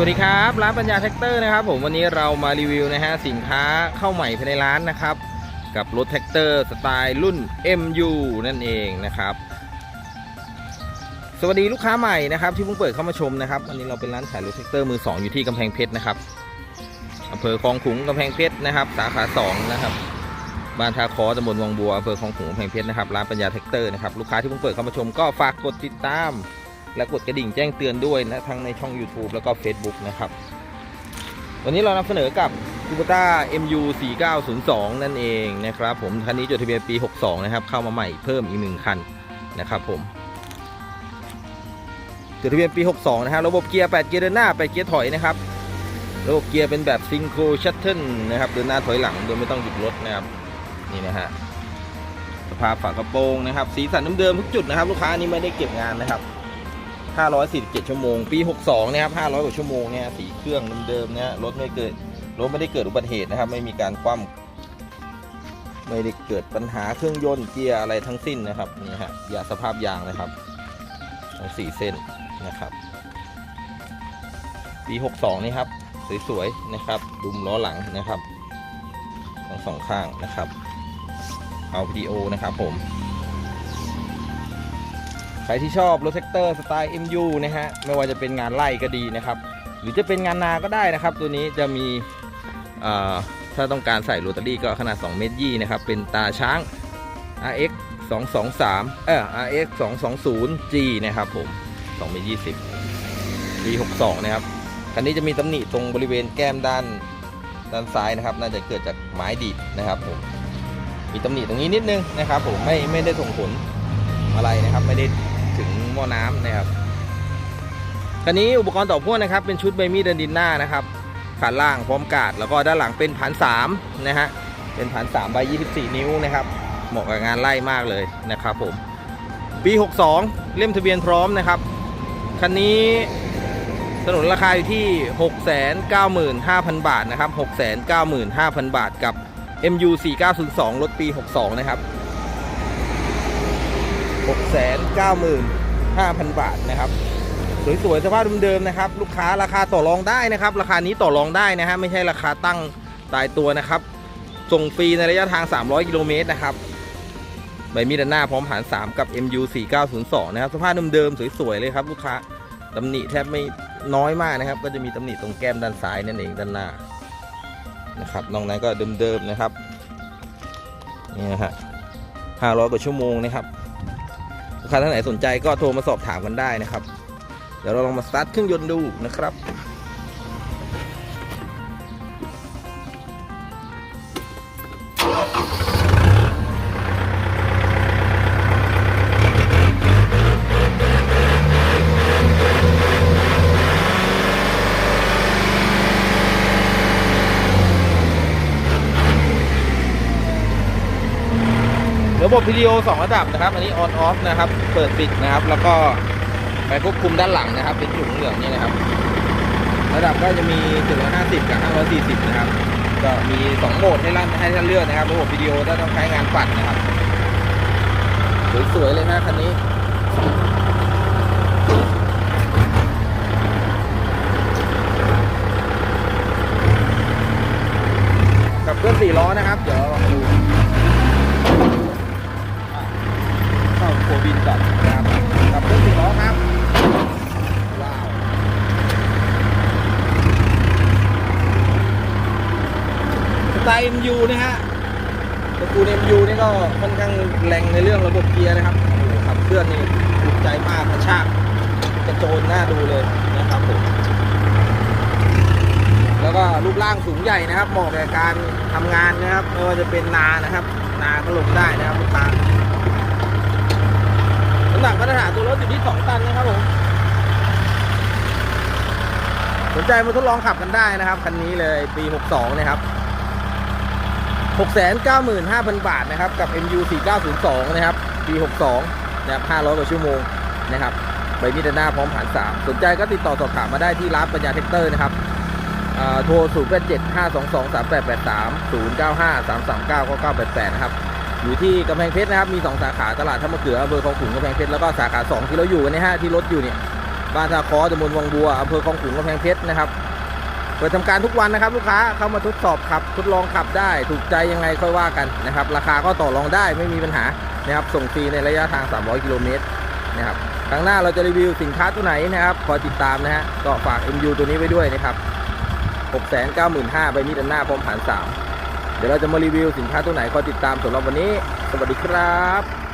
สวัสดีครับร้านปัญญาแท็กเตอร์นะครับผมวันนี้เรามารีวิวนะฮะสินค้าเข้าใหม่ภายในร้านนะครับ กับรถแท็กเตอร์สไตล์รุ่น MU นั่นเองนะครับ สวัสดีลูกค้าใหม่นะครับที่เพิ่งเปิดเข้ามาชมนะครับวันนี้เราเป็นร้านขายรถแท็กเตอร์มือสองอยู่ที่กำแพงเพชรนะครับอำเภอคลองขุงกำแพงเพชรนะครับ สาขาสองนะครับบ้านทาคอตำบลวังบัวอำเภอคลองขุงกำแพงเพชรนะครับร้านปัญญาแท็กเตอร์นะครับลูกค้าที่เพิ่งเปิดเข้ามาชมก็ฝากกดติดตาม และกดกระดิ่งแจ้งเตือนด้วยนะทั้งในช่อง YouTube แล้วก็ Facebook นะครับ วันนี้เรานำเสนอกับ k u b o t a MU 4902 นั่นเองนะครับผมคันนี้จดทะเบียนปี 62 นะครับ เข้ามาใหม่เพิ่มอีกหนึ่งคันนะครับผมจดทะเบียนปี 62 นะฮะระบบเกียร์ 8 เกียร์เดินหน้า 8 เกียร์ถอยนะครับ ระบบเกียร์เป็นแบบซิงโครชัตเทิลนะครับ เดินหน้าถอยหลังโดยไม่ต้องหยุดรถนะครับ นี่นะฮะสภาพฝากระโปรงนะครับ สีสันเดิมๆทุกจุดนะครับ ลูกค้าอันนี้ไม่ได้เก็บงานนะครับ 547 ชั่วโมง ปี 62 นะครับ 500 กว่าชั่วโมงเนี่ยสีเครื่องเดิมๆเนี่ยรถไม่เกิดรถไม่ได้เกิดอุบัติเหตุนะครับ ไม่มีการคว่ำไม่ได้เกิดปัญหาเครื่องยนต์เกียร์อะไรทั้งสิ้นนะครับนี่ฮะยาสภาพยางนะครับทั้งสี่เส้นนะครับ ปี 62 นี่ครับสวยๆนะครับดุมล้อหลังนะครับทั้งสองข้างนะครับ เอาพีดีโอนะครับผม ใครที่ชอบรถแท็กเตอร์สไตล์ MU นะฮะไม่ว่าจะเป็นงานไล่ก็ดีนะครับ หรือจะเป็นงานนาก็ได้นะครับ ตัวนี้จะมีถ้าต้องการใส่โรตารี่ก็ขนาด 2 เมตรยี่นะครับ เป็นตาช้าง RX 223เออ RX 220G นะครับผม2เมตร20ปี62 นะครับคันนี้จะมีตำหนิตรงบริเวณแก้มด้านด้านซ้ายนะครับ น่าจะเกิดจากไม้ดีดนะครับผมมีตำหนิตรงนี้นิดนึงนะครับผมไม่ไม่ได้ส่งผลอะไรนะครับ ไม่ได้ ม้อน้ำนะครับคันนี้อุปกรณ์ต่อพ่วงนะครับ เป็นชุดใบมีดเดินดินหน้านะครับขาล่างพร้อมกาดแล้วก็ด้านหลังเป็นผ่านสามนะฮะเป็นผ่านสามใบ24นิ้วนะครับ เหมาะกับงานไล่มากเลยนะครับผมปี62เล่มทะเบียนพร้อมนะครับคันนี้สนุนราคาอยู่ที่ 695,000 บาทนะครับ 695,000 บาทกับ MU 4902รถปี 62 นะครับ 695,000 บาทนะครับสวยๆสภาพเดิมๆนะครับ ลูกค้าราคาต่อรองได้นะครับ ราคานี้ต่อรองได้นะฮะไม่ใช่ราคาตั้งตายตัวนะครับ ส่งฟรีในระยะทาง 300 กิโลเมตรนะครับใบมีดด้านหน้าพร้อมผาน 3 กับ MU 4902 นะครับ สภาพเดิมๆสวยๆเลยครับ ลูกค้าตำหนิแทบไม่น้อยมากนะครับ ก็จะมีตำหนิตรงแก้มด้านซ้ายนั่นเองด้านหน้านะครับนอกนั้นก็เดิมๆนะครับนี่นะฮะ500 กว่าชั่วโมงนะครับ ลูกค้าท่านไหนสนใจก็โทรมาสอบถามกันได้นะครับ เดี๋ยวเราลองมาสตาร์ทเครื่องยนต์ดูนะครับ ระบบวิดีโอ 2 ระดับนะครับ อันนี้ออนออฟนะครับ เปิดปิดนะครับ แล้วก็ไปควบคุมด้านหลังนะครับ เป็นจุงเหลืองนี่นะครับ ระดับก็จะมี150 กับ 540 นะครับ ก็มี 2 โหมดให้ท่านให้ท่านเลือกนะครับ ระบบวิดีโอถ้าต้องใช้งานปัดนะครับ สวยๆเลยนะคันนี้ กับเครื่องสี่ล้อนะครับ เดี๋ยวเราลองดู เข้าโคบินก่อนนะครับกับเครื่องสี่ล้อครับ ว้าว ส ไตล์ MU นะฮะตระกูล MU นี่ก็ค่อนข้างแรงในเรื่องระบบเกียร์นะครับขับเคลื่อนนี่ถูกใจมากกระชากกระโจนหน้าดูเลยนะครับผมแล้วก็รูปร่างสูงใหญ่นะครับเหมาะกับการทำงานนะครับไม่ว่าจะเป็นนานะครับ นาก็ลงได้นะครับลูกค้าน้ำหนักมาตรฐานตัวรถอยู่ที่2ตันนะครับผมสนใจมาทดลองขับกันได้นะครับคันนี้เลยปี 62 นะครับ 695,000 บาทนะครับ กับ MU 4902 นะครับ ปี 62 นะครับ 500 กว่าชั่วโมงนะครับ ใบมีดหน้าพร้อมผ่าน 3 สนใจก็ติดต่อสอบถามมาได้ที่ร้านปัญญาเทคเตอร์นะครับอ่าโทร 0 8 7 5 2 2 3 8 8 3 0 9 5 3 3 9 9 9 8 8 นะครับ อยู่ที่กำแพงเพชรนะครับ มี 2 สาขาตลาดท่ามะเขืออำเภอคลองขุงกำแพงเพชร แล้วก็สาขา 2 ที่เราอยู่กันเนยฮะที่รถอยู่เนี่ย บ้านท่าคอตำบลวังบัวอำเภอคลองขุงกำแพงเพชรนะครับ เปิดทำการทุกวันนะครับ ลูกค้าเข้ามาทดสอบขับ ทดลองขับได้ ถูกใจยังไงค่อยว่ากันนะครับ ราคาก็ต่อรองได้ไม่มีปัญหานะครับส่งฟรีในระยะทาง 300 กิโลเมตรนะครับครั้งหน้าเราจะรีวิวสินค้าตัวไหนนะครับคอยติดตามนะฮะก็ฝาก MU ตัวนี้ไว้ด้วยนะครับ695,000ใบมีดอันหน้าพร้อมผ่าน3เดี๋ยวเราจะมารีวิวสินค้าตัวไหนคอยติดตามสำหรับวันนี้ สวัสดีครับ